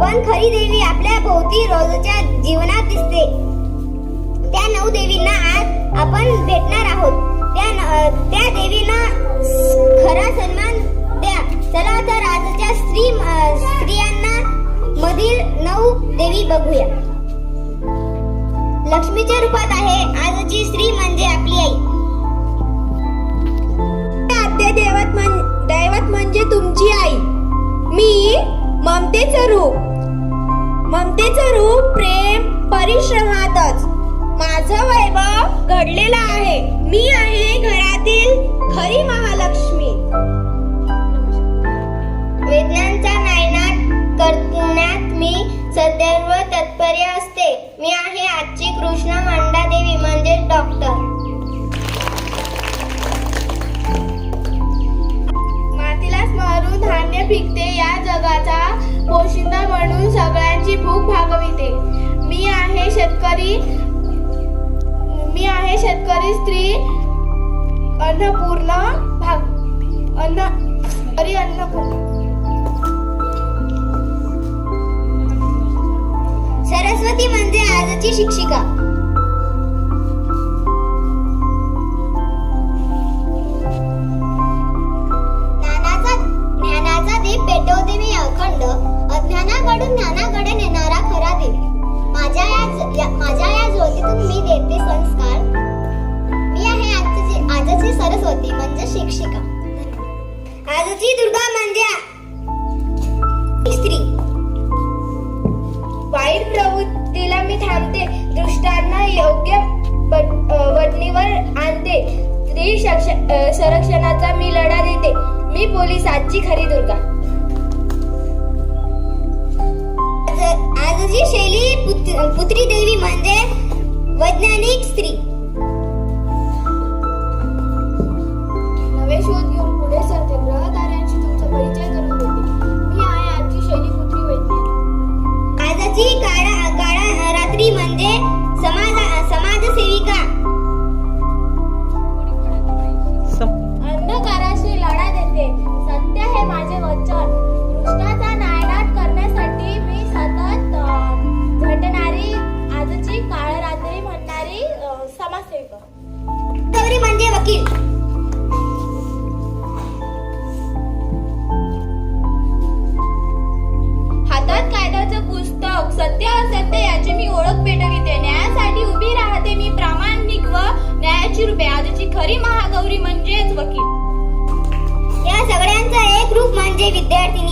पण खरी देवी आपल्या भोवती रोजच्या जीवनात दिसते. त्या नऊ देवींना आज आपण भेटणार आहोत. त्या त्या देवींना खरा सन्मान द्या. चला तर आजच्या स्त्री स्त्रियांना मधील नऊ देवी बघूया. लक्ष्मीच्या रूपात आहे आजची स्त्री भक्तीचं रूप प्रेम परिश्रमातच. माझं वैभव घडलेलं आहे. मी आहे घरातील खरी महालक्ष्मी. वेदनांचा नायनाट करण्यात मी सदैव तत्पर्य असते. मी आहे आजची कृष्ण मांडादेवी म्हणजे डॉक्टर. मातीला स्मरून धान्य पिकते. या जगाचा पोशिंदा म्हणून सगळ्यांची भूक शेतकरी मी आहे शेतकरी स्त्री अन्नपूर्ण भाग अन्न अरे अन्नपूर्ण. सरस्वती म्हणजे आजची शिक्षिका. आजची दुर्गा म्हणजे स्त्री वाईट प्रवृत्तीला मी थांबते. दृष्टांना योग्य वटणीवर आणते. स्त्री संरक्षणाचा मी लढा देते. मी पोलिसाची खरी दुर्गा. आज- आजची शैली पुत- पुत्री देवी म्हणजे वैज्ञानिक स्त्री. नवे शोध मुख्तवरी म्हणजे वकील. हातात कायद्याचं पुस्तक सत्य असत्य याची मी ओळख पेटविते. न्यायासाठी उभी राहते मी प्रामाणिक व न्यायाची रूपे. आजची खरी महागौरी म्हणजेच वकील. या सगळ्यांचा एक रूप म्हणजे विद्यार्थिनी.